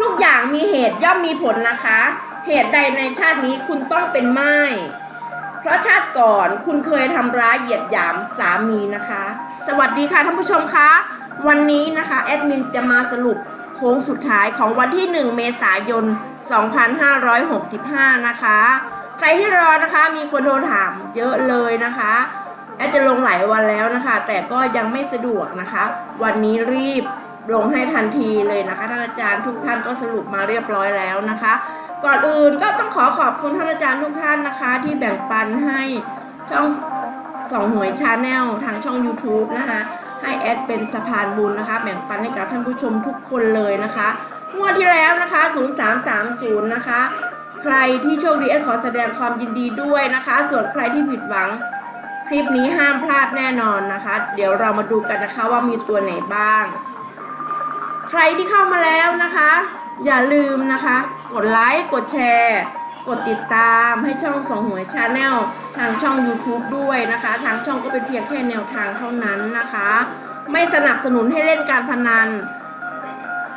ทุกอย่างมีเหตุย่อมมีผลนะคะ เหตุใดในชาตินี้คุณต้องเป็นไม้เพราะชาติก่อนคุณเคยทำร้ายเหยียดหยามสามีนะคะ สวัสดีค่ะท่านผู้ชมคะ วันนี้นะคะแอดมินจะมาสรุปโค้งสุดท้ายของวันที่ 1 เมษายน 2565 นะคะ ใครที่รอนะคะมีคนโทรถามเยอะเลยนะคะแอดจะลงหลายวันแล้วนะคะ แต่ก็ยังไม่สะดวกนะคะ วันนี้รีบ ลงให้ทันทีเลยนะคะท่านอาจารย์ทุกท่านก็สรุปมาเรียบร้อยแล้วนะคะ ก่อนอื่นก็ต้องขอขอบคุณท่านอาจารย์ทุกท่านนะคะ ที่แบ่งปันให้ช่องสองหวยชาแนลทางช่อง YouTube นะคะให้แอดเป็นสะพานบุญนะคะ แบ่งปันให้กับท่านผู้ชมทุกคนเลยนะคะงวดที่แล้วนะคะ 0330 นะคะ ใครที่โชคดีแอดขอแสดงความยินดีด้วยนะคะ ส่วนใครที่ผิดหวังคลิปนี้ห้ามพลาดแน่นอนนะคะ เดี๋ยวเรามาดูกันนะคะว่ามีตัวไหนบ้าง ใครที่เข้ามาแล้วนะคะ อย่าลืมนะคะ กดไลค์กดแชร์ กดติดตามให้ช่องสองหวยชาแนลทางช่อง YouTube ด้วยนะคะ ทางช่องก็เป็นเพียงแค่แนวทางเท่านั้นนะคะ ไม่สนับสนุนให้เล่นการพนัน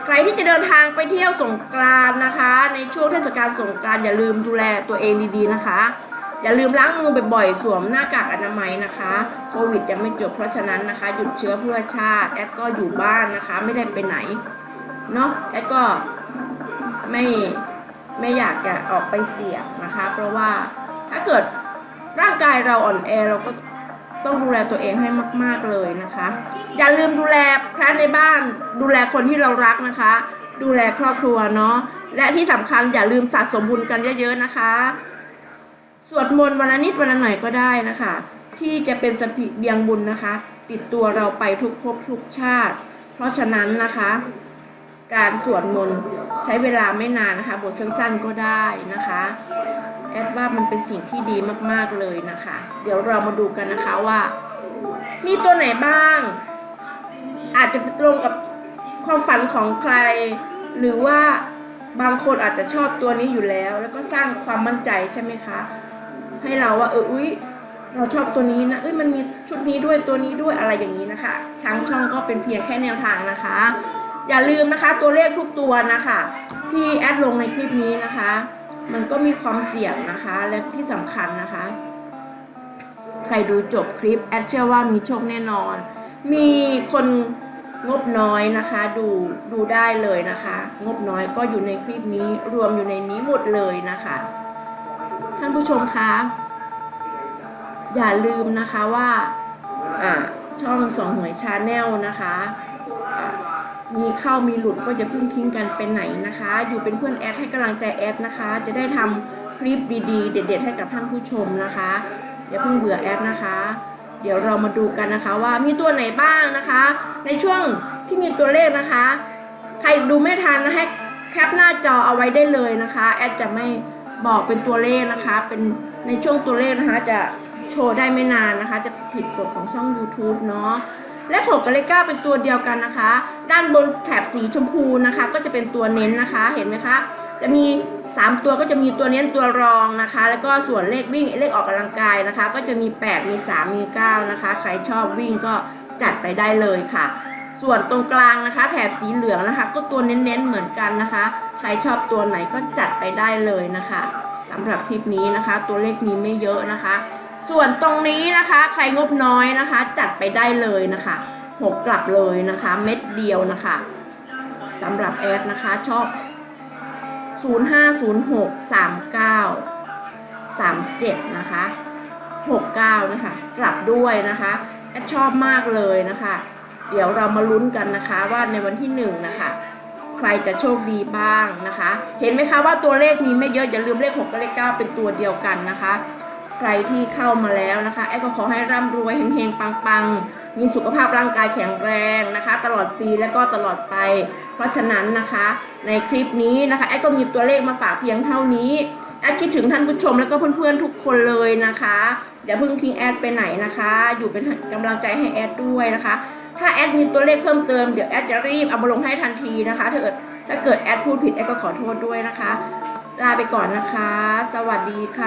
ใครที่จะเดินทางไปเที่ยวสงกรานต์นะคะ ในช่วงเทศกาลสงกรานต์อย่าลืมดูแลตัวเองดีๆนะคะอย่าลืมล้างมือบ่อยๆ สวมหน้ากากอนามัยนะคะ โควิดยังไม่จบเพราะฉะนั้นนะคะ หยุดเชื้อเพื่อชาติ แอดก็อยู่บ้านนะคะ ไม่ได้ไปไหน เนาะแอดก็ไม่ไม่อยากจะออกไปเสี่ยงนะคะ เพราะว่าถ้าเกิดร่างกายเราอ่อนแอเราก็ต้องดูแลตัวเองให้มาก ๆเลยนะคะ อย่าลืมดูแลพระในบ้าน ดูแลคนที่เรารักนะคะ ดูแลครอบครัวเนาะและที่สำคัญอย่าลืมสะสมบุญกันเยอะ ๆนะคะ สวดมนต์วันละนิดวันละหน่อยก็ได้นะคะ ที่จะเป็นสปิเบียงบุญนะคะ ติดตัวเราไปทุกภพทุกชาติ เพราะฉะนั้นนะคะ การสวดมนต์ใช้เวลาไม่นานนะคะบทสั้นๆก็ได้นะคะแอดว่ามันเป็นสิ่งที่ดีมากๆเลยนะคะ เดี๋ยวเรามาดูกันนะคะว่า มีตัวไหนบ้าง อาจจะตรงกับความฝันของใคร หรือว่าบางคนอาจจะชอบตัวนี้อยู่แล้ว แล้วก็สร้างความมั่นใจใช่ไหมคะ ให้เราว่าเอออุ้ยเราชอบตัวนี้นะเอ้ยมันมีชุดนี้ด้วยตัวนี้ด้วยอะไรอย่างนี้นะคะทางช่องก็เป็นเพียงแค่แนวทางนะคะ อย่าลืมนะคะตัวเลขทุกตัวนะคะ ที่แอดลงในคลิปนี้นะคะ มันก็มีความเสี่ยงนะคะ และที่สำคัญนะคะ ใครดูจบคลิปแอดเชื่อว่ามีโชคแน่นอน มีคนงบน้อยนะคะดูดูได้เลยนะคะ งบน้อยก็อยู่ในคลิปนี้รวมอยู่ในนี้หมดเลยนะคะ ท่านผู้ชมคะอย่าลืมนะคะว่าช่องสองหวยชาแนลนะคะ มีเข้ามีหลุดก็จะพึ่งทิ้งกันไปไหนนะคะ อยู่เป็นเพื่อนแอดให้กำลังใจแอดนะคะ จะได้ทำคลิปดีๆ เด็ด ๆ ให้กับท่านผู้ชมนะคะอย่าเพิ่งเบื่อแอดนะคะ เดี๋ยวเรามาดูกันนะคะว่ามีตัวไหนบ้างนะคะ ในช่วงที่มีตัวเลขนะคะ ใครดูไม่ทันนะให้แคปหน้าจอเอาไว้ได้เลยนะคะแอดจะไม่บอกเป็นตัวเลขนะคะ เป็นในช่วงตัวเลขนะคะจะโชว์ได้ไม่นานนะคะ จะผิดกฎของช่อง YouTube เนาะ และ6กับเลข9เป็นตัวเดียวกันนะคะ ด้านบนแถบสีชมพูนะคะ ก็จะเป็นตัวเน้นนะคะ เห็นไหมคะ จะมี 3 ตัวก็จะมีตัวเน้นตัวรองนะคะ แล้วก็ส่วนเลขวิ่งเลขออกกำลังกายนะคะ ก็จะมี 8 มี 3 มี 9 นะคะ ใครชอบวิ่งก็จัดไปได้เลยค่ะ ส่วนตรงกลางนะคะ แถบสีเหลืองนะคะ ก็ตัวเน้นๆเหมือนกันนะคะ ใครชอบตัวไหนก็จัดไปได้เลยนะคะสำหรับคลิปนี้นะคะ ตัวเลขมีไม่เยอะนะคะ ส่วนตรงนี้นะคะ ใครงบน้อยนะคะ จัดไปได้เลยนะคะหกกลับเลยนะคะ เม็ดเดียวนะคะสำหรับแอดนะคะชอบ 0506 39 37 นะคะ 69 นะคะ กลับด้วยนะคะแอดชอบมากเลยนะคะ เดี๋ยวเรามาลุ้นกันนะคะว่าในวันที่ 1 นะคะ ใครจะโชคดีบ้างนะคะ เห็นไหมคะว่าตัวเลขมีไม่เยอะอย่าลืมเลข 6 กับเลข 9 เป็นตัวเดียวกันนะคะ ใครที่เข้ามาแล้วนะคะแอดก็ขอให้ร่ำรวยเฮงๆปังๆ มีสุขภาพร่างกายแข็งแรงนะคะ ตลอดปีและก็ตลอดไป เพราะฉะนั้นนะคะในคลิปนี้นะคะแอดก็มีตัวเลขมาฝากเพียงเท่านี้แอดคิดถึงท่านผู้ชมแล้วก็เพื่อนๆทุกคนเลยนะคะอย่าเพิ่งทิ้งแอดไปไหนนะคะ อยู่เป็นกำลังใจให้แอดด้วยนะคะ ถ้าแอดมีตัวเลขเพิ่มเติมเดี๋ยวแอดจะรีบเอามาลงให้ทันทีนะคะถ้าเกิดถ้าเกิดแอดพูดผิดแอดก็ขอโทษด้วยนะคะ ลาไปก่อนนะคะ สวัสดีค่ะ